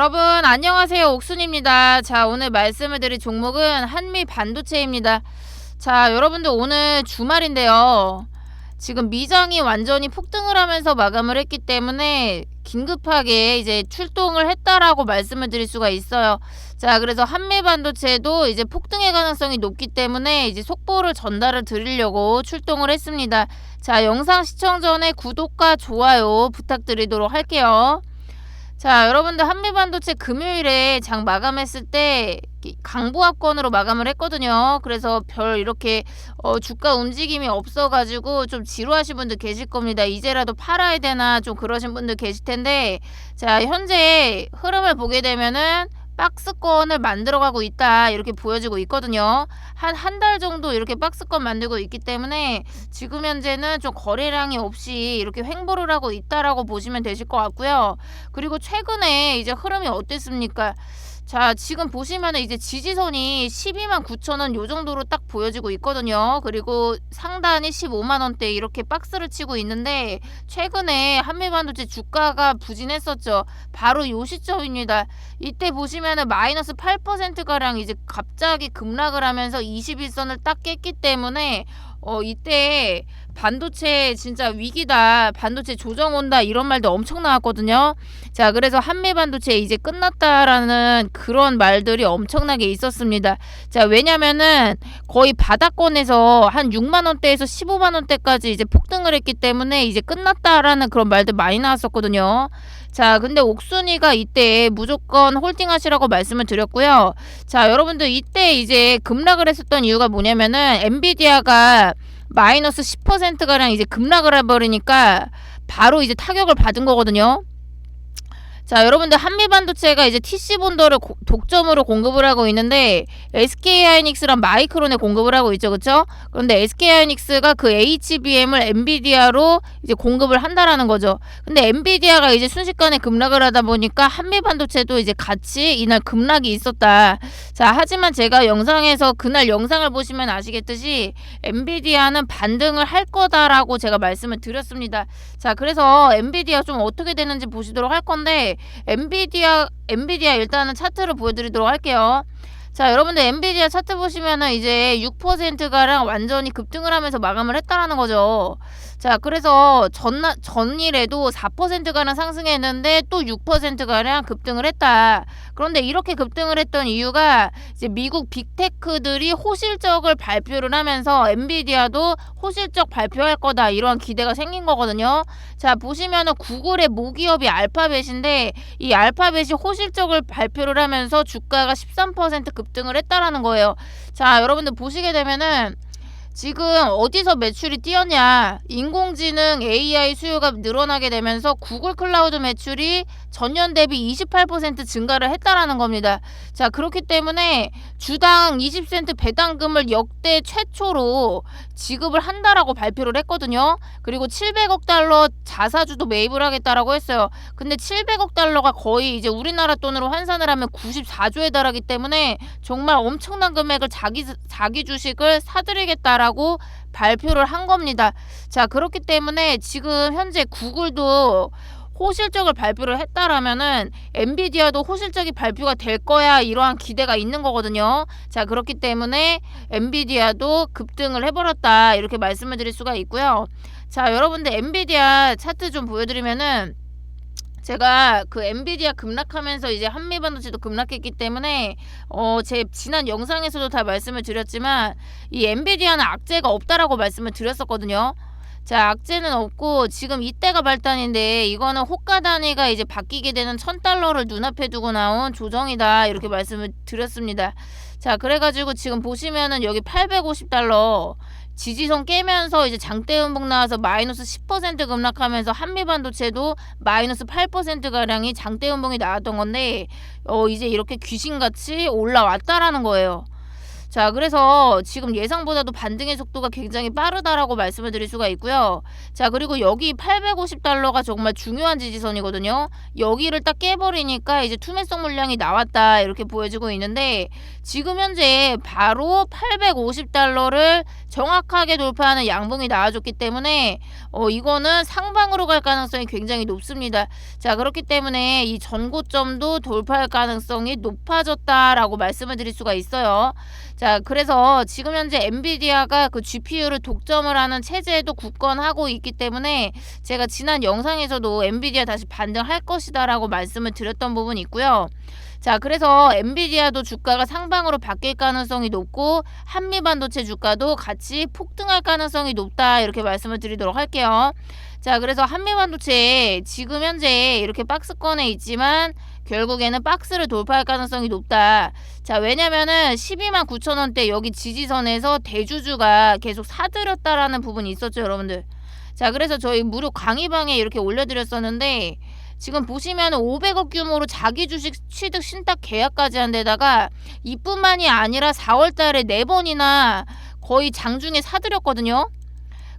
여러분 안녕하세요 옥순입니다. 자 오늘 말씀을 드릴 종목은 한미 반도체입니다. 자 여러분들 오늘 주말인데요. 지금 미장이 완전히 폭등을 하면서 마감을 했기 때문에 긴급하게 이제 출동을 했다라고 말씀을 드릴 수가 있어요. 자 그래서 한미 반도체도 이제 폭등의 가능성이 높기 때문에 이제 속보를 전달을 드리려고 출동을 했습니다. 자 영상 시청 전에 구독과 좋아요 부탁드리도록 할게요. 자, 여러분들 한미반도체 금요일에 장 마감했을 때 강보합권으로 마감을 했거든요. 그래서 별 이렇게 어, 주가 움직임이 없어가지고 좀 지루하신 분들 계실 겁니다. 이제라도 팔아야 되나 좀 그러신 분들 계실 텐데, 자, 현재 흐름을 보게 되면은 박스권을 만들어가고 있다 이렇게 보여지고 있거든요. 한 한 달 정도 이렇게 박스권 만들고 있기 때문에 지금 현재는 좀 거래량이 없이 이렇게 횡보를 하고 있다라고 보시면 되실 것 같고요. 그리고 최근에 이제 흐름이 어땠습니까? 자, 지금 보시면은 이제 지지선이 12만 9천 원 요 정도로 딱 보여지고 있거든요. 그리고 상단이 15만 원대 이렇게 박스를 치고 있는데 최근에 한미반도체 주가가 부진했었죠. 바로 요 시점입니다. 이때 보시면은 마이너스 8% 가량 이제 갑자기 급락을 하면서 21선을 딱 깼기 때문에 어 이때 반도체 진짜 위기다. 반도체 조정 온다. 이런 말도 엄청 나왔거든요. 자, 그래서 한미 반도체 이제 끝났다라는 그런 말들이 엄청나게 있었습니다. 자, 왜냐면은 거의 바닥권에서 한 6만 원대에서 15만 원대까지 이제 폭등을 했기 때문에 이제 끝났다라는 그런 말들 많이 나왔었거든요. 자, 근데 옥순이가 이때 무조건 홀딩 하시라고 말씀을 드렸고요. 자, 여러분들 이때 이제 급락을 했었던 이유가 뭐냐면은 엔비디아가 마이너스 10%가량 이제 급락을 해버리니까 바로 이제 타격을 받은 거거든요. 자, 여러분들 한미 반도체가 이제 TC 본더를 고, 독점으로 공급을 하고 있는데 SK 하이닉스랑 마이크론에 공급을 하고 있죠. 그렇죠? 그런데 SK 하이닉스가 그 HBM을 엔비디아로 이제 공급을 한다라는 거죠. 근데 엔비디아가 이제 순식간에 급락을 하다 보니까 한미 반도체도 이제 같이 이날 급락이 있었다. 자, 하지만 제가 영상에서 그날 영상을 보시면 아시겠듯이 엔비디아는 반등을 할 거다라고 제가 말씀을 드렸습니다. 자, 그래서 엔비디아 좀 어떻게 되는지 보시도록 할 건데 엔비디아 엔비디아 일단은 차트를 보여드리도록 할게요. 자, 여러분들 엔비디아 차트 보시면은 이제 6%가량 완전히 급등을 하면서 마감을 했다라는 거죠. 자, 그래서 전 전일에도 4%가량 상승했는데 또 6%가량 급등을 했다. 그런데 이렇게 급등을 했던 이유가 이제 미국 빅테크들이 호실적을 발표를 하면서 엔비디아도 호실적 발표할 거다 이러한 기대가 생긴 거거든요. 자, 보시면은 구글의 모기업이 알파벳인데 이 알파벳이 호실적을 발표를 하면서 주가가 13% 급등을 했다라는 거예요. 자, 여러분들 보시게 되면은 지금 어디서 매출이 뛰었냐? 인공지능 AI 수요가 늘어나게 되면서 구글 클라우드 매출이 전년 대비 28% 증가를 했다라는 겁니다. 자, 그렇기 때문에 주당 20센트 배당금을 역대 최초로 지급을 한다라고 발표를 했거든요. 그리고 700억 달러 자사주도 매입을 하겠다라고 했어요. 근데 700억 달러가 거의 이제 우리나라 돈으로 환산을 하면 94조에 달하기 때문에 정말 엄청난 금액을 자기 자기 주식을 사들이겠다라고 발표를 한 겁니다. 자, 그렇기 때문에 지금 현재 구글도 호실적을 발표를 했다라면은 엔비디아도 호실적이 발표가 될 거야 이러한 기대가 있는 거거든요. 자 그렇기 때문에 엔비디아도 급등을 해버렸다 이렇게 말씀을 드릴 수가 있고요. 자 여러분들 엔비디아 차트 좀 보여드리면은 제가 그 엔비디아 급락하면서 이제 한미 반도체도 급락했기 때문에 어 제 지난 영상에서도 다 말씀을 드렸지만 이 엔비디아는 악재가 없다라고 말씀을 드렸었거든요. 자, 악재는 없고 지금 이때가 발단인데 이거는 호가 단위가 이제 바뀌게 되는 천 달러를 눈앞에 두고 나온 조정이다 이렇게 말씀을 드렸습니다. 자, 그래 가지고 지금 보시면은 여기 850달러 지지선 깨면서 이제 장대 음봉 나와서 마이너스 10% 급락하면서 한미반도체도 마이너스 8% 가량이 장대 음봉이 나왔던 건데 어 이제 이렇게 귀신같이 올라왔다라는 거예요. 자, 그래서 지금 예상보다도 반등의 속도가 굉장히 빠르다라고 말씀을 드릴 수가 있고요. 자, 그리고 여기 850달러가 정말 중요한 지지선이거든요. 여기를 딱 깨버리니까 이제 투매성 물량이 나왔다 이렇게 보여지고 있는데 지금 현재 바로 850달러를 정확하게 돌파하는 양봉이 나와줬기 때문에 어 이거는 상방으로 갈 가능성이 굉장히 높습니다. 자 그렇기 때문에 이 전고점도 돌파할 가능성이 높아졌다라고 말씀을 드릴 수가 있어요. 자 그래서 지금 현재 엔비디아가 그 GPU를 독점을 하는 체제에도 굳건하고 있기 때문에 제가 지난 영상에서도 엔비디아 다시 반등할 것이다라고 말씀을 드렸던 부분이 있고요. 자, 그래서 엔비디아도 주가가 상방으로 바뀔 가능성이 높고 한미 반도체 주가도 같이 폭등할 가능성이 높다 이렇게 말씀을 드리도록 할게요. 자, 그래서 한미 반도체 지금 현재 이렇게 박스권에 있지만 결국에는 박스를 돌파할 가능성이 높다. 자, 왜냐면은 12만 9천 원대 여기 지지선에서 대주주가 계속 사들였다라는 부분이 있었죠, 여러분들. 자, 그래서 저희 무료 강의방에 이렇게 올려드렸었는데 지금 보시면 500억 규모로 자기 주식 취득 신탁 계약까지 한 데다가 이뿐만이 아니라 4월 달에 4번이나 거의 장중에 사들였거든요.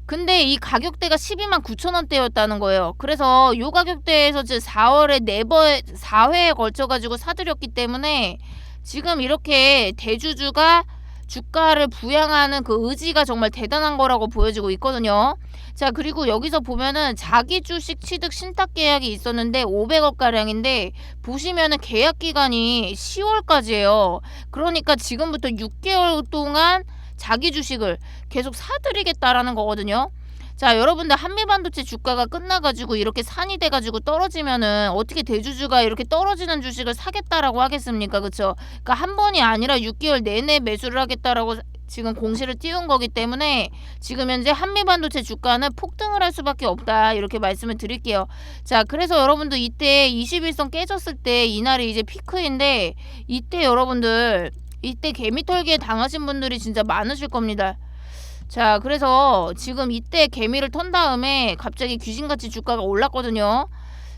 근데 이 가격대가 12만 9천 원대였다는 거예요. 그래서 요 가격대에서 지금 4월에 4번 4회에 걸쳐 가지고 사들였기 때문에 지금 이렇게 대주주가 주가를 부양하는 그 의지가 정말 대단한 거라고 보여지고 있거든요. 자, 그리고 여기서 보면은 자기 주식 취득 신탁 계약이 있었는데 500억 가량인데 보시면은 계약 기간이 10월까지예요. 그러니까 지금부터 6개월 동안 자기 주식을 계속 사들이겠다라는 거거든요. 자, 여러분들 한미반도체 주가가 끝나가지고 이렇게 산이 돼가지고 떨어지면은 어떻게 대주주가 이렇게 떨어지는 주식을 사겠다라고 하겠습니까? 그쵸? 그러니까 한 번이 아니라 6개월 내내 매수를 하겠다라고 지금 공시를 띄운 거기 때문에 지금 현재 한미반도체 주가는 폭등을 할 수밖에 없다 이렇게 말씀을 드릴게요. 자 그래서 여러분들 이때 21선 깨졌을 때 이날이 이제 피크인데 이때 여러분들 이때 개미털기에 당하신 분들이 진짜 많으실 겁니다. 자 그래서 지금 이때 개미를 턴 다음에 갑자기 귀신같이 주가가 올랐거든요.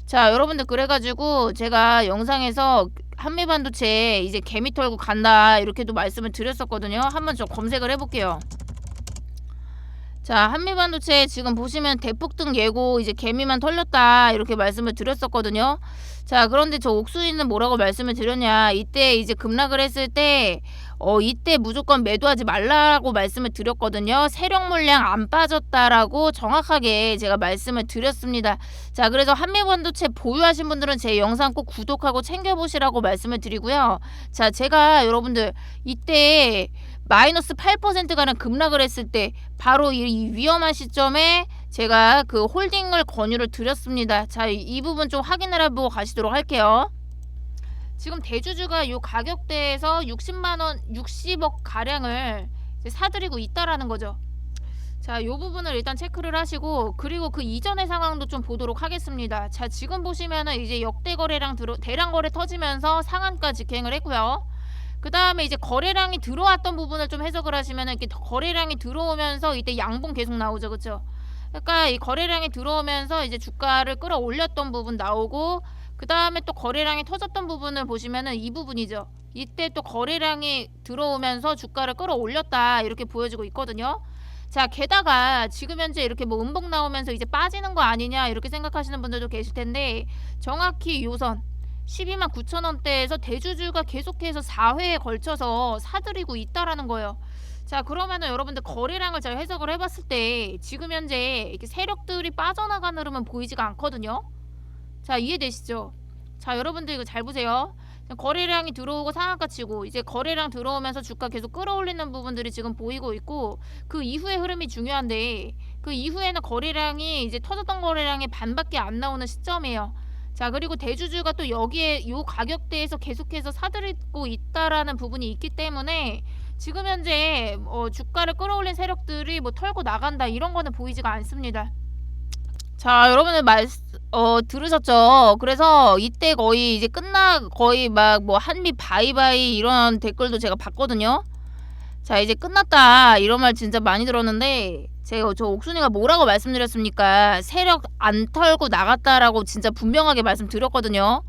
자 여러분들 그래가지고 제가 영상에서 한미반도체 이제 개미 털고 간다 이렇게도 말씀을 드렸었거든요. 한번 저 검색을 해볼게요. 자 한미 반도체 지금 보시면 대폭등 예고 이제 개미만 털렸다 이렇게 말씀을 드렸었거든요. 자 그런데 저 옥순이는 뭐라고 말씀을 드렸냐 이때 이제 급락을 했을 때 어, 이때 무조건 매도하지 말라고 말씀을 드렸거든요. 세력 물량 안 빠졌다라고 정확하게 제가 말씀을 드렸습니다. 자, 그래서 한미반도체 보유하신 분들은 제 영상 꼭 구독하고 챙겨보시라고 말씀을 드리고요. 자, 제가 여러분들 이때 마이너스 8%가량 급락을 했을 때 바로 이 위험한 시점에 제가 그 홀딩을 권유를 드렸습니다. 자, 이 부분 좀 확인을 해보고 가시도록 할게요. 지금 대주주가 이 가격대에서 60만 원, 60억 가량을 사들이고 있다라는 거죠. 자, 이 부분을 일단 체크를 하시고 그리고 그 이전의 상황도 좀 보도록 하겠습니다. 자, 지금 보시면은 이제 역대 거래량 대량 거래 터지면서 상한가 직행을 했고요. 그 다음에 이제 거래량이 들어왔던 부분을 좀 해석을 하시면은 이렇게 거래량이 들어오면서 이때 양봉 계속 나오죠, 그렇죠? 그러니까 이 거래량이 들어오면서 이제 주가를 끌어올렸던 부분 나오고 그 다음에 또 거래량이 터졌던 부분을 보시면은 이 부분이죠. 이때 또 거래량이 들어오면서 주가를 끌어올렸다 이렇게 보여지고 있거든요. 자, 게다가 지금 현재 이렇게 뭐 음봉 나오면서 이제 빠지는 거 아니냐 이렇게 생각하시는 분들도 계실 텐데 정확히 요선 12만 9천 원대에서 대주주가 계속해서 4회에 걸쳐서 사들이고 있다라는 거예요. 자 그러면은 여러분들 거래량을 잘 해석을 해봤을 때 지금 현재 이렇게 세력들이 빠져나가는 흐름은 보이지가 않거든요. 자 이해되시죠? 자 여러분들 이거 잘 보세요. 거래량이 들어오고 상한가 치고 이제 거래량 들어오면서 주가 계속 끌어올리는 부분들이 지금 보이고 있고 그 이후의 흐름이 중요한데 그 이후에는 거래량이 이제 터졌던 거래량의 반밖에 안 나오는 시점이에요. 자 그리고 대주주가 또 여기에 요 가격대에서 계속해서 사들이고 있다라는 부분이 있기 때문에 지금 현재 어, 주가를 끌어올린 세력들이 뭐 털고 나간다 이런 거는 보이지가 않습니다. 자 여러분들 말 어, 들으셨죠? 그래서 이때 거의 이제 끝나 거의 막 뭐 한미 바이바이 이런 댓글도 제가 봤거든요. 자 이제 끝났다 이런 말 진짜 많이 들었는데 제가 저 옥순이가 뭐라고 말씀드렸습니까? 세력 안 털고 나갔다라고 진짜 분명하게 말씀드렸거든요.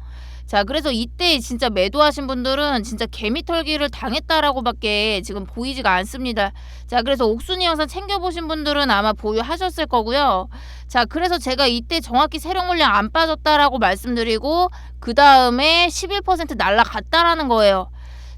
자, 그래서 이때 진짜 매도하신 분들은 진짜 개미털기를 당했다라고밖에 지금 보이지가 않습니다. 자, 그래서 옥순이 영상 챙겨보신 분들은 아마 보유하셨을 거고요. 자, 그래서 제가 이때 정확히 세력 물량 안 빠졌다라고 말씀드리고 그 다음에 11% 날라갔다라는 거예요.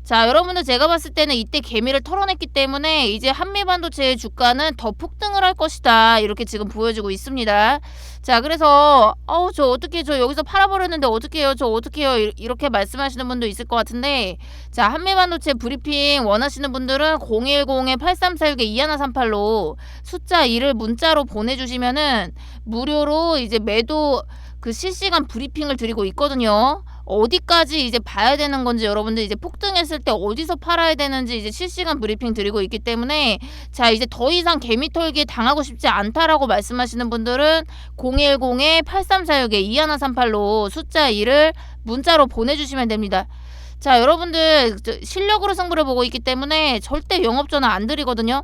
자, 여러분들 제가 봤을 때는 이때 개미를 털어냈기 때문에 이제 한미 반도체의 주가는 더 폭등을 할 것이다. 이렇게 지금 보여지고 있습니다. 자, 그래서 어우, 저 어떻게 저 여기서 팔아 버렸는데 어떻게 해요? 저 어떻게 해요? 이- 이렇게 말씀하시는 분도 있을 것 같은데 자, 한미 반도체 브리핑 원하시는 분들은 010-8346-2138로 숫자 2를 문자로 보내 주시면은 무료로 이제 매도 그 실시간 브리핑을 드리고 있거든요. 어디까지 이제 봐야 되는 건지 여러분들 이제 폭등했을 때 어디서 팔아야 되는지 이제 실시간 브리핑 드리고 있기 때문에 자 이제 더 이상 개미털기에 당하고 싶지 않다라고 말씀하시는 분들은 010-8346-2138로 숫자 2를 문자로 보내주시면 됩니다. 자 여러분들 저 실력으로 승부를 보고 있기 때문에 절대 영업 전화 안 드리거든요.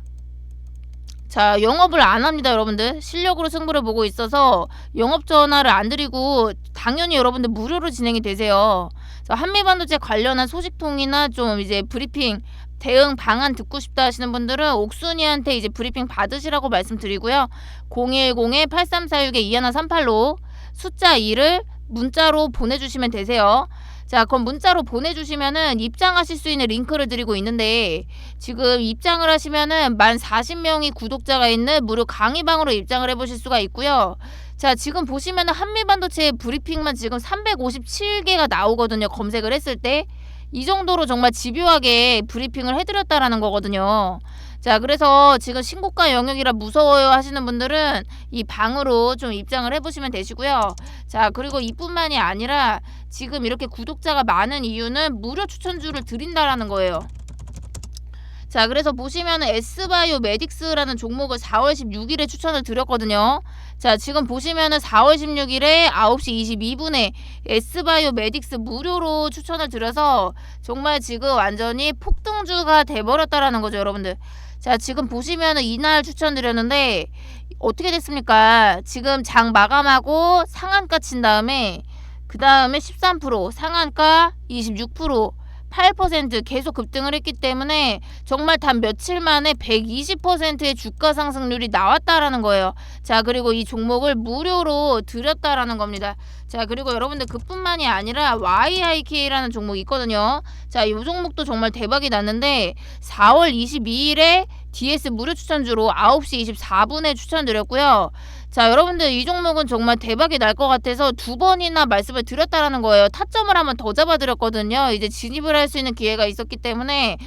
자 영업을 안 합니다 여러분들. 실력으로 승부를 보고 있어서 영업 전화를 안 드리고 당연히 여러분들 무료로 진행이 되세요. 자, 한미반도체 관련한 소식통이나 좀 이제 브리핑 대응 방안 듣고 싶다 하시는 분들은 옥순이한테 이제 브리핑 받으시라고 말씀드리고요. 010-8346-2138로 숫자 2를 문자로 보내주시면 되세요 자 그럼 문자로 보내주시면은 입장하실 수 있는 링크를 드리고 있는데 지금 입장을 하시면은 만 40명이 구독자가 있는 무료 강의방으로 입장을 해보실 수가 있고요. 자, 지금 보시면은 한미반도체 브리핑만 지금 357개가 나오거든요. 검색을 했을 때. 이 정도로 정말 집요하게 브리핑을 해드렸다라는 거거든요. 자, 그래서 지금 신고가 영역이라 무서워요 하시는 분들은 이 방으로 좀 입장을 해보시면 되시고요. 자, 그리고 이뿐만이 아니라 지금 이렇게 구독자가 많은 이유는 무료 추천주를 드린다라는 거예요. 자, 그래서 보시면은 S바이오 메딕스라는 종목을 4월 16일에 추천을 드렸거든요. 자, 지금 보시면은 4월 16일에 9시 22분에 S바이오 메딕스 무료로 추천을 드려서 정말 지금 완전히 폭등주가 돼버렸다라는 거죠, 여러분들. 자, 지금 보시면은 이날 추천드렸는데 어떻게 됐습니까? 지금 장 마감하고 상한가 친 다음에 그 다음에 13% 상한가 26% 8% 계속 급등을 했기 때문에 정말 단 며칠 만에 120%의 주가 상승률이 나왔다라는 거예요. 자, 그리고 이 종목을 무료로 드렸다라는 겁니다. 자, 그리고 여러분들 그뿐만이 아니라 YIK라는 종목이 있거든요. 자, 이 종목도 정말 대박이 났는데 4월 22일에 DS 무료 추천주로 9시 24분에 추천드렸고요. 자, 여러분들 이 종목은 정말 대박이 날 것 같아서 두 번이나 말씀을 드렸다라는 거예요. 타점을 한번 더 잡아드렸거든요. 이제 진입을 할 수 있는 기회가 있었기 때문에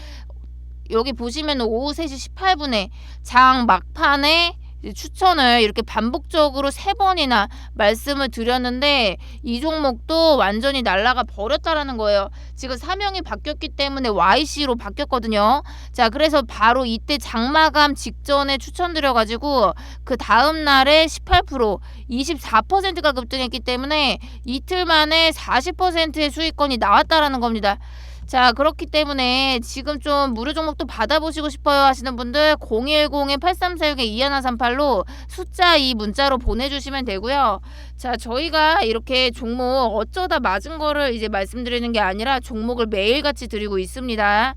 여기 보시면 오후 3시 18분에 장 막판에 추천을 이렇게 반복적으로 세 번이나 말씀을 드렸는데 이 종목도 완전히 날라가 버렸다라는 거예요. 지금 사명이 바뀌었기 때문에 YC로 바뀌었거든요. 자, 그래서 바로 이때 장마감 직전에 추천드려가지고 그 다음 날에 18% 24%가 급등했기 때문에 이틀 만에 40%의 수익권이 나왔다라는 겁니다. 자 그렇기 때문에 지금 좀 무료 종목도 받아보시고 싶어요 하시는 분들 010-8346-2138로 숫자 2 문자로 보내주시면 되고요. 자 저희가 이렇게 종목 어쩌다 맞은 거를 이제 말씀드리는 게 아니라 종목을 매일같이 드리고 있습니다.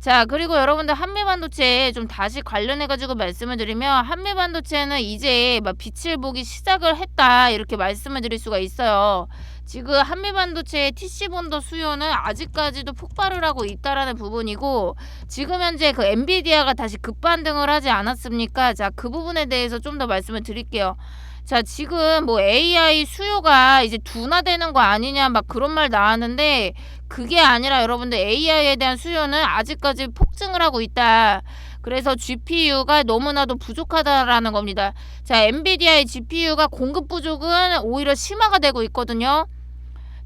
자 그리고 여러분들 한미반도체 좀 다시 관련해가지고 말씀을 드리면 한미반도체는 이제 막 빛을 보기 시작을 했다 이렇게 말씀을 드릴 수가 있어요. 지금 한미반도체의 TC 본더 수요는 아직까지도 폭발을 하고 있다라는 부분이고 지금 현재 그 엔비디아가 다시 급반등을 하지 않았습니까? 자 그 부분에 대해서 좀 더 말씀을 드릴게요. 자 지금 뭐 AI 수요가 이제 둔화되는 거 아니냐 막 그런 말 나왔는데 그게 아니라 여러분들 AI에 대한 수요는 아직까지 폭증을 하고 있다. 그래서 GPU가 너무나도 부족하다라는 겁니다. 자, 엔비디아의 GPU가 공급 부족은 오히려 심화가 되고 있거든요.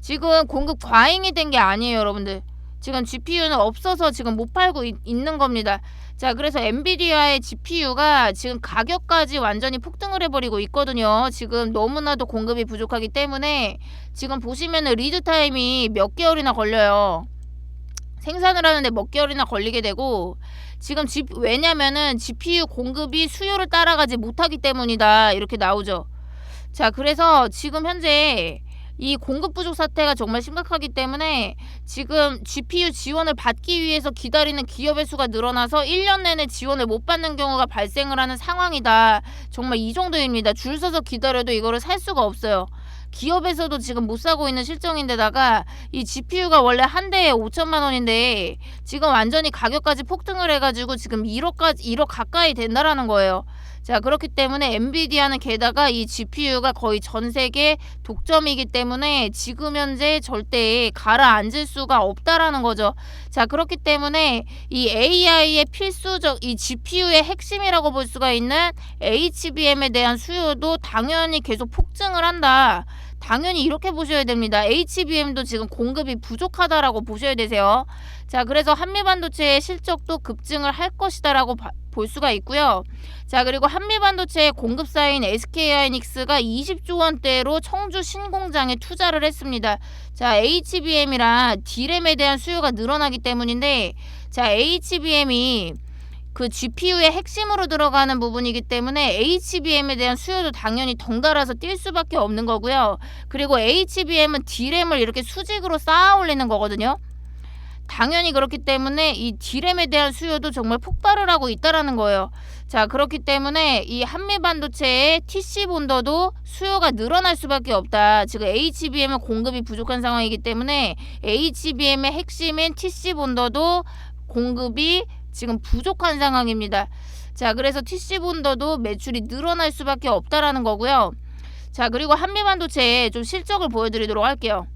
지금 공급 과잉이 된 게 아니에요, 여러분들. 지금 GPU는 없어서 지금 못 팔고 있, 있는 겁니다. 자, 그래서 엔비디아의 GPU가 지금 가격까지 완전히 폭등을 해버리고 있거든요. 지금 너무나도 공급이 부족하기 때문에 지금 보시면은 리드 타임이 몇 개월이나 걸려요. 생산을 하는데 몇 개월이나 걸리게 되고 지금 집 왜냐면은 GPU 공급이 수요를 따라가지 못하기 때문이다 이렇게 나오죠. 자 그래서 지금 현재 이 공급 부족 사태가 정말 심각하기 때문에 지금 GPU 지원을 받기 위해서 기다리는 기업의 수가 늘어나서 1년 내내 지원을 못 받는 경우가 발생을 하는 상황이다. 정말 이 정도입니다. 줄 서서 기다려도 이거를 살 수가 없어요. 기업에서도 지금 못 사고 있는 실정인데다가 이 GPU가 원래 한 대에 5천만 원인데 지금 완전히 가격까지 폭등을 해가지고 지금 1억까지 1억 가까이 된다라는 거예요. 자 그렇기 때문에 엔비디아는 게다가 이 GPU가 거의 전 세계 독점이기 때문에 지금 현재 절대 가라앉을 수가 없다라는 거죠. 자 그렇기 때문에 이 AI의 필수적 이 GPU의 핵심이라고 볼 수가 있는 HBM에 대한 수요도 당연히 계속 폭증을 한다. 당연히 이렇게 보셔야 됩니다. HBM도 지금 공급이 부족하다라고 보셔야 되세요. 자, 그래서 한미반도체의 실적도 급증을 할 것이다라고 바, 볼 수가 있고요. 자, 그리고 한미반도체의 공급사인 SK하이닉스가 20조 원대로 청주 신공장에 투자를 했습니다. 자, HBM이랑 D램에 대한 수요가 늘어나기 때문인데 자, HBM이 그 GPU의 핵심으로 들어가는 부분이기 때문에 HBM에 대한 수요도 당연히 덩달아서 뛸 수밖에 없는 거고요. 그리고 HBM은 D램을 이렇게 수직으로 쌓아 올리는 거거든요. 당연히 그렇기 때문에 이 D램에 대한 수요도 정말 폭발을 하고 있다라는 거예요. 자, 그렇기 때문에 이 한미 반도체의 TC 본더도 수요가 늘어날 수밖에 없다. 지금 HBM은 공급이 부족한 상황이기 때문에 HBM의 핵심인 TC 본더도 공급이 지금 부족한 상황입니다. 자, 그래서 TC 본더도 매출이 늘어날 수밖에 없다라는 거고요. 자, 그리고 한미반도체의 좀 실적을 보여드리도록 할게요.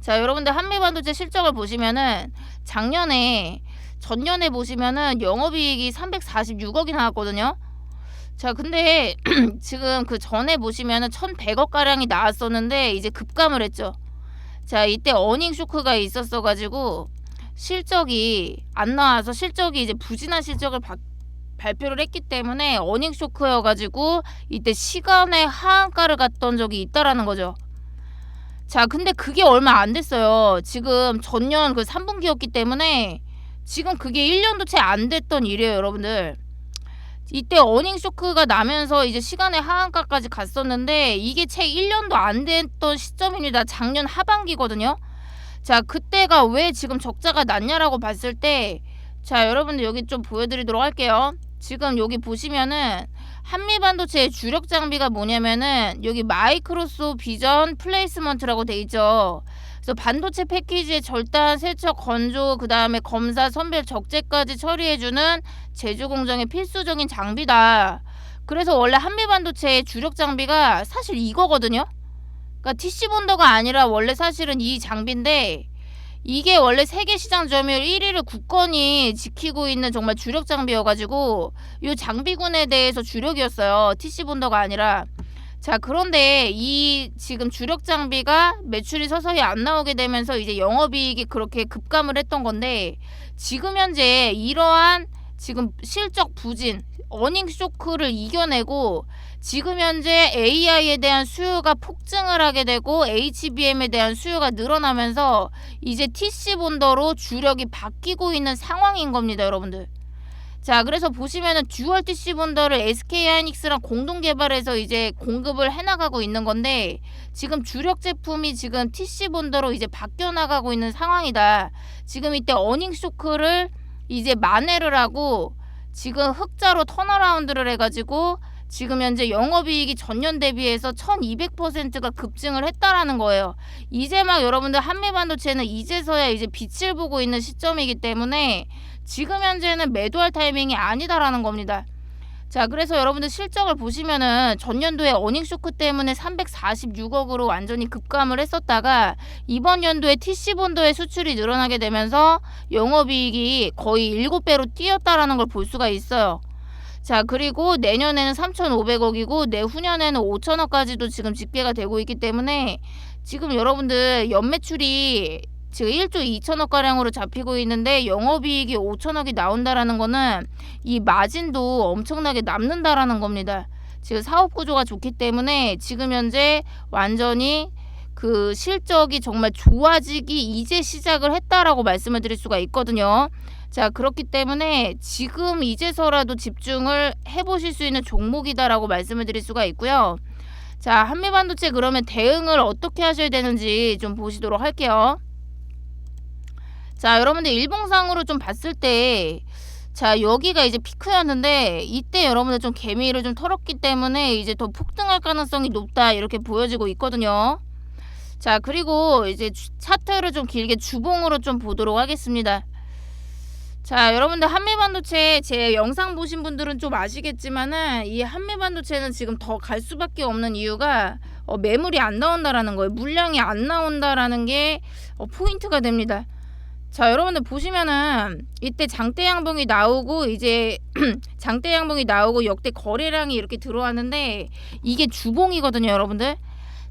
자, 여러분들 한미반도체 실적을 보시면은 작년에 전년에 보시면은 영업이익이 346억이 나왔거든요. 자, 근데 지금 그 전에 보시면은 1,100억 가량이 나왔었는데 이제 급감을 했죠. 자, 이때 어닝 쇼크가 있었어 가지고 실적이 안 나와서 실적이 이제 부진한 실적을 바, 발표를 했기 때문에 어닝 쇼크여 가지고 이때 시간의 하한가를 갔던 적이 있다라는 거죠. 자, 근데 그게 얼마 안 됐어요. 지금 전년 그 3분기였기 때문에 지금 그게 1년도 채 안 됐던 일이에요, 여러분들. 이때 어닝 쇼크가 나면서 이제 시간의 하한가까지 갔었는데 이게 채 1년도 안 됐던 시점입니다. 작년 하반기거든요. 자, 그때가 왜 지금 적자가 났냐라고 봤을 때, 자, 여러분들 여기 좀 보여드리도록 할게요. 지금 여기 보시면은 한미반도체의 주력 장비가 뭐냐면은 여기 마이크로소 비전 플레이스먼트라고 돼 있죠. 그래서 반도체 패키지의 절단, 세척, 건조, 그 다음에 검사, 선별, 적재까지 처리해주는 제조 공정의 필수적인 장비다. 그래서 원래 한미반도체의 주력 장비가 사실 이거거든요. 그러니까 TC 본더가 아니라 원래 사실은 이 장비인데 이게 원래 세계 시장 점유율 1위를 굳건히 지키고 있는 정말 주력 장비여가지고 이 장비군에 대해서 주력이었어요. TC 본더가 아니라. 자 그런데 이 지금 주력 장비가 매출이 서서히 안 나오게 되면서 이제 영업이익이 그렇게 급감을 했던 건데 지금 현재 이러한 지금 실적 부진 어닝 쇼크를 이겨내고 지금 현재 AI에 대한 수요가 폭증을 하게 되고 HBM에 대한 수요가 늘어나면서 이제 TC 본더로 주력이 바뀌고 있는 상황인 겁니다, 여러분들. 자, 그래서 보시면은 듀얼 TC 본더를 SK 하이닉스랑 공동 개발해서 이제 공급을 해 나가고 있는 건데 지금 주력 제품이 지금 TC 본더로 이제 바뀌어 나가고 있는 상황이다. 지금 이때 어닝 쇼크를 이제 만회를 하고 지금 흑자로 턴어라운드를 해가지고 지금 현재 영업이익이 전년 대비해서 1200%가 급증을 했다라는 거예요. 이제 막 여러분들 한미반도체는 이제서야 이제 빛을 보고 있는 시점이기 때문에 지금 현재는 매도할 타이밍이 아니다라는 겁니다. 자, 그래서 여러분들 실적을 보시면은 전년도에 어닝 쇼크 때문에 346억으로 완전히 급감을 했었다가 이번 연도에 TC 본도의 수출이 늘어나게 되면서 영업이익이 거의 7배로 뛰었다라는 걸 볼 수가 있어요. 자, 그리고 내년에는 3,500억이고 내후년에는 5천억까지도 지금 집계가 되고 있기 때문에 지금 여러분들 연매출이 지금 1조 2천억 가량으로 잡히고 있는데 영업이익이 5천억이 나온다라는 거는 이 마진도 엄청나게 남는다라는 겁니다. 지금 사업 구조가 좋기 때문에 지금 현재 완전히 그 실적이 정말 좋아지기 이제 시작을 했다라고 말씀을 드릴 수가 있거든요. 자, 그렇기 때문에 지금 이제서라도 집중을 해보실 수 있는 종목이다라고 말씀을 드릴 수가 있고요. 자, 한미 반도체 그러면 대응을 어떻게 하셔야 되는지 좀 보시도록 할게요. 자, 여러분들 일봉상으로 좀 봤을 때 자, 여기가 이제 피크였는데 이때 여러분들 좀 개미를 좀 털었기 때문에 이제 더 폭등할 가능성이 높다 이렇게 보여지고 있거든요. 자, 그리고 이제 주- 차트를 좀 길게 주봉으로 좀 보도록 하겠습니다. 자, 여러분들 한미반도체 제 영상 보신 분들은 좀 아시겠지만은 이 한미반도체는 지금 더 갈 수밖에 없는 이유가 어, 매물이 안 나온다라는 거예요. 물량이 안 나온다라는 게 어, 포인트가 됩니다. 자, 여러분들 보시면은 이때 장대 양봉이 나오고 이제 장대 양봉이 나오고 역대 거래량이 이렇게 들어왔는데 이게 주봉이거든요, 여러분들.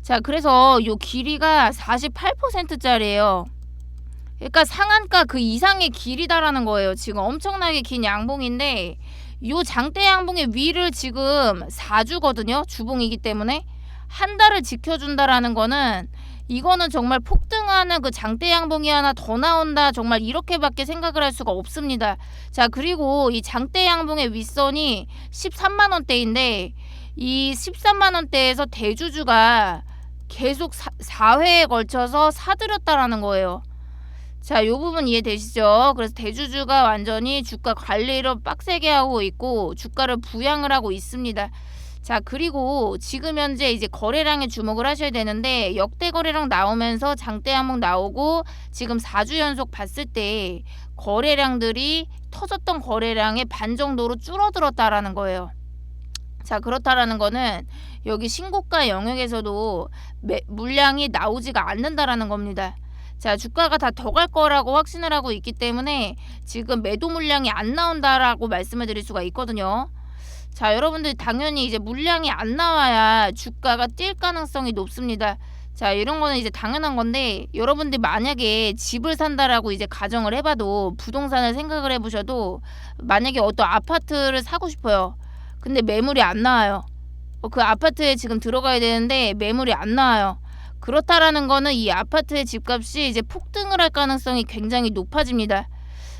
자, 그래서 요 길이가 48%짜리예요. 그러니까 상한가 그 이상의 길이다라는 거예요. 지금 엄청나게 긴 양봉인데 요 장대 양봉의 위를 지금 4주거든요. 주봉이기 때문에 한 달을 지켜준다라는 거는 이거는 정말 폭등 하는 그 장대 양봉이 하나 더 나온다. 정말 이렇게밖에 생각을 할 수가 없습니다. 자, 그리고 이 장대 양봉의 윗선이 13만 원대인데 이 13만 원대에서 대주주가 계속 사, 4회에 걸쳐서 사들였다라는 거예요. 자, 요 부분 이해되시죠? 그래서 대주주가 완전히 주가 관리를 빡세게 하고 있고 주가를 부양을 하고 있습니다. 자, 그리고 지금 현재 이제 거래량에 주목을 하셔야 되는데 역대 거래량 나오면서 장대 한번 나오고 지금 4주 연속 봤을 때 거래량들이 터졌던 거래량의 반 정도로 줄어들었다라는 거예요. 자, 그렇다라는 거는 여기 신고가 영역에서도 매, 물량이 나오지가 않는다라는 겁니다. 자, 주가가 다 더 갈 거라고 확신을 하고 있기 때문에 지금 매도 물량이 안 나온다라고 말씀을 드릴 수가 있거든요. 자, 여러분들 당연히 이제 물량이 안 나와야 주가가 뛸 가능성이 높습니다. 자, 이런 거는 이제 당연한 건데 여러분들 만약에 집을 산다라고 이제 가정을 해봐도 부동산을 생각을 해보셔도 만약에 어떤 아파트를 사고 싶어요. 근데 매물이 안 나와요. 어, 그 아파트에 지금 들어가야 되는데 매물이 안 나와요. 그렇다라는 거는 이 아파트의 집값이 이제 폭등을 할 가능성이 굉장히 높아집니다.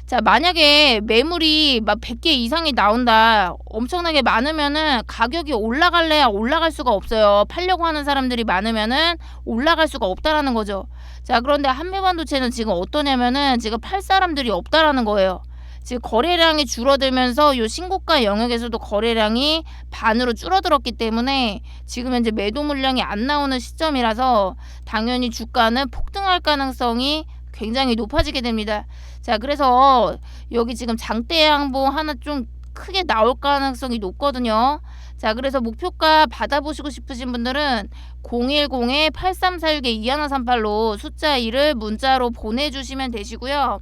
자, 만약에 매물이 막 100개 이상이 나온다. 엄청나게 많으면은 가격이 올라갈래야 올라갈 수가 없어요. 팔려고 하는 사람들이 많으면은 올라갈 수가 없다라는 거죠. 자, 그런데 한미반도체는 지금 어떠냐면은 지금 팔 사람들이 없다라는 거예요. 지금 거래량이 줄어들면서 요 신고가 영역에서도 거래량이 반으로 줄어들었기 때문에 지금 현재 매도 물량이 안 나오는 시점이라서 당연히 주가는 폭등할 가능성이 굉장히 높아지게 됩니다. 자, 그래서 여기 지금 장대 양봉 하나 좀 크게 나올 가능성이 높거든요. 자, 그래서 목표가 받아보시고 싶으신 분들은 010-8346-2138로 숫자 1을 문자로 보내주시면 되시고요.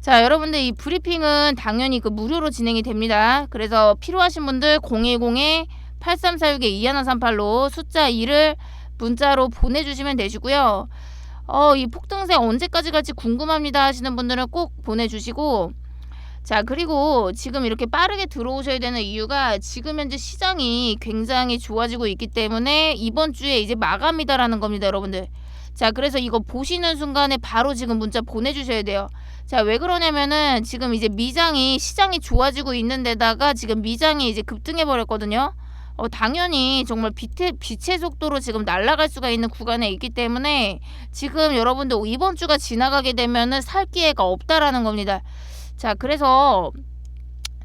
자, 여러분들 이 브리핑은 당연히 그 무료로 진행이 됩니다. 그래서 필요하신 분들 010-8346-2138로 숫자 2를 문자로 보내주시면 되시고요. 어, 이 폭등세 언제까지 갈지 궁금합니다 하시는 분들은 꼭 보내주시고. 자 그리고 지금 이렇게 빠르게 들어오셔야 되는 이유가 지금 현재 시장이 굉장히 좋아지고 있기 때문에 이번 주에 이제 마감이다라는 겁니다 여러분들. 자 그래서 이거 보시는 순간에 바로 지금 문자 보내주셔야 돼요. 자 왜 그러냐면은 지금 이제 미장이 시장이 좋아지고 있는 데다가 지금 미장이 이제 급등해 버렸거든요 어, 당연히 정말 빛의, 빛의 속도로 지금 날아갈 수가 있는 구간에 있기 때문에 지금 여러분들 이번 주가 지나가게 되면은 살 기회가 없다라는 겁니다. 자, 그래서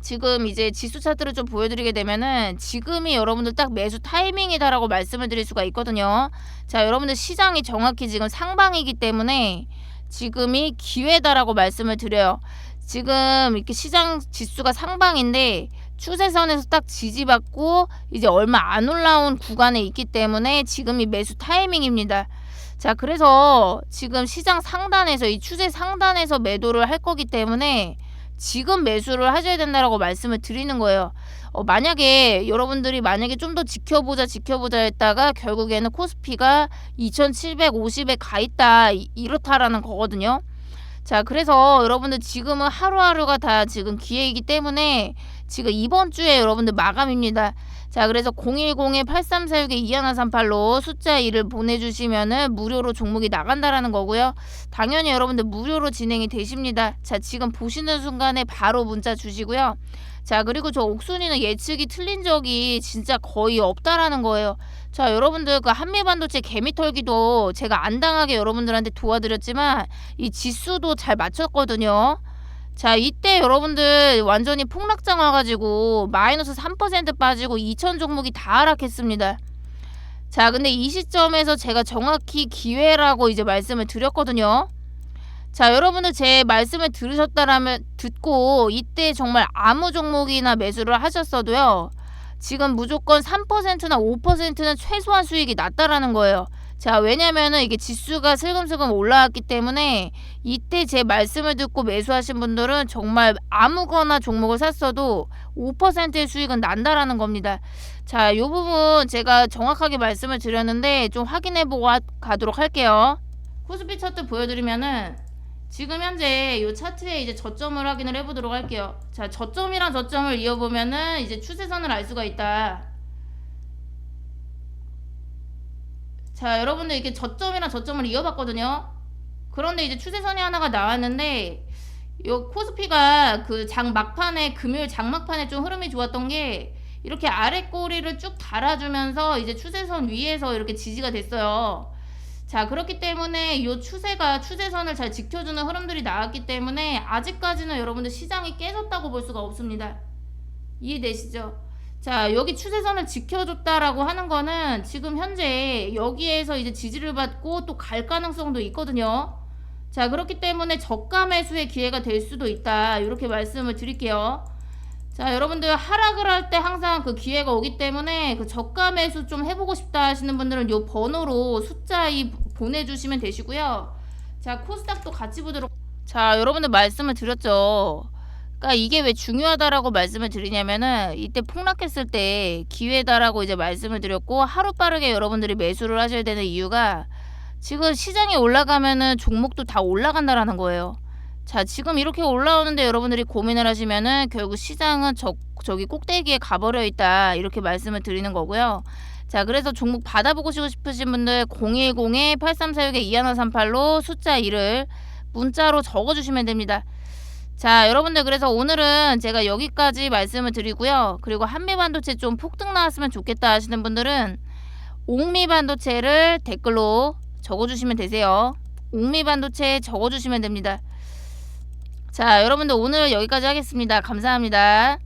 지금 이제 지수 차트를 좀 보여드리게 되면은 지금이 여러분들 딱 매수 타이밍이다라고 말씀을 드릴 수가 있거든요. 자, 여러분들 시장이 정확히 지금 상방이기 때문에 지금이 기회다라고 말씀을 드려요. 지금 이렇게 시장 지수가 상방인데 추세선에서 딱 지지받고 이제 얼마 안 올라온 구간에 있기 때문에 지금이 매수 타이밍입니다. 자, 그래서 지금 시장 상단에서 이 추세 상단에서 매도를 할 거기 때문에 지금 매수를 하셔야 된다라고 말씀을 드리는 거예요. 어, 만약에 여러분들이 만약에 좀 더 지켜보자 지켜보자 했다가 결국에는 코스피가 2750에 가 있다 이- 이렇다라는 거거든요. 자, 그래서 여러분들 지금은 하루하루가 다 지금 기회이기 때문에 지금 이번 주에 여러분들 마감입니다. 자, 그래서 010-8346-2138로 숫자 2를 보내주시면은 무료로 종목이 나간다라는 거고요. 당연히 여러분들 무료로 진행이 되십니다. 자, 지금 보시는 순간에 바로 문자 주시고요. 자, 그리고 저 옥순이는 예측이 틀린 적이 진짜 거의 없다라는 거예요. 자, 여러분들 그 한미반도체 개미털기도 제가 안 당하게 여러분들한테 도와드렸지만 이 지수도 잘 맞췄거든요. 자, 이때 여러분들 완전히 폭락장 와가지고 마이너스 3% 빠지고 2천 종목이 다 하락했습니다. 자, 근데 이 시점에서 제가 정확히 기회라고 이제 말씀을 드렸거든요. 자, 여러분들 제 말씀을 들으셨다라면 듣고 이때 정말 아무 종목이나 매수를 하셨어도요. 지금 무조건 3%나 5%는 최소한 수익이 났다라는 거예요. 자, 왜냐면은 이게 지수가 슬금슬금 올라왔기 때문에 이때 제 말씀을 듣고 매수하신 분들은 정말 아무거나 종목을 샀어도 5%의 수익은 난다라는 겁니다. 자, 요 부분 제가 정확하게 말씀을 드렸는데 좀 확인해 보고 하- 가도록 할게요. 코스피 차트 보여드리면은 지금 현재 요 차트에 이제 저점을 확인을 해보도록 할게요. 자, 저점이랑 저점을 이어보면은 이제 추세선을 알 수가 있다. 자, 여러분들 이렇게 저점이랑 저점을 이어봤거든요. 그런데 이제 추세선이 하나가 나왔는데 요 코스피가 그 장 막판에 금요일 장 막판에 좀 흐름이 좋았던 게 이렇게 아래 꼬리를 쭉 달아주면서 이제 추세선 위에서 이렇게 지지가 됐어요. 자, 그렇기 때문에 요 추세가 추세선을 잘 지켜주는 흐름들이 나왔기 때문에 아직까지는 여러분들 시장이 깨졌다고 볼 수가 없습니다. 이해되시죠? 자, 여기 추세선을 지켜줬다라고 하는 거는 지금 현재 여기에서 이제 지지를 받고 또 갈 가능성도 있거든요. 자, 그렇기 때문에 저가 매수의 기회가 될 수도 있다. 이렇게 말씀을 드릴게요. 자, 여러분들 하락을 할 때 항상 그 기회가 오기 때문에 그 저가 매수 좀 해보고 싶다 하시는 분들은 요 번호로 숫자 이 보내주시면 되시고요. 자, 코스닥도 같이 보도록. 자, 여러분들 말씀을 드렸죠. 그러니까 이게 왜 중요하다라고 말씀을 드리냐면은 이때 폭락했을 때 기회다라고 이제 말씀을 드렸고 하루 빠르게 여러분들이 매수를 하셔야 되는 이유가 지금 시장이 올라가면은 종목도 다 올라간다라는 거예요. 자, 지금 이렇게 올라오는데 여러분들이 고민을 하시면은 결국 시장은 저, 저기 꼭대기에 가버려 있다. 이렇게 말씀을 드리는 거고요. 자, 그래서 종목 받아보고 싶으신 분들 010-8346-2138로 숫자 1을 문자로 적어주시면 됩니다. 자, 여러분들 그래서 오늘은 제가 여기까지 말씀을 드리고요. 그리고 한미반도체 좀 폭등 나왔으면 좋겠다 하시는 분들은 옥미반도체를 댓글로 적어주시면 되세요. 옥미반도체 적어주시면 됩니다. 자, 여러분들 오늘 여기까지 하겠습니다. 감사합니다.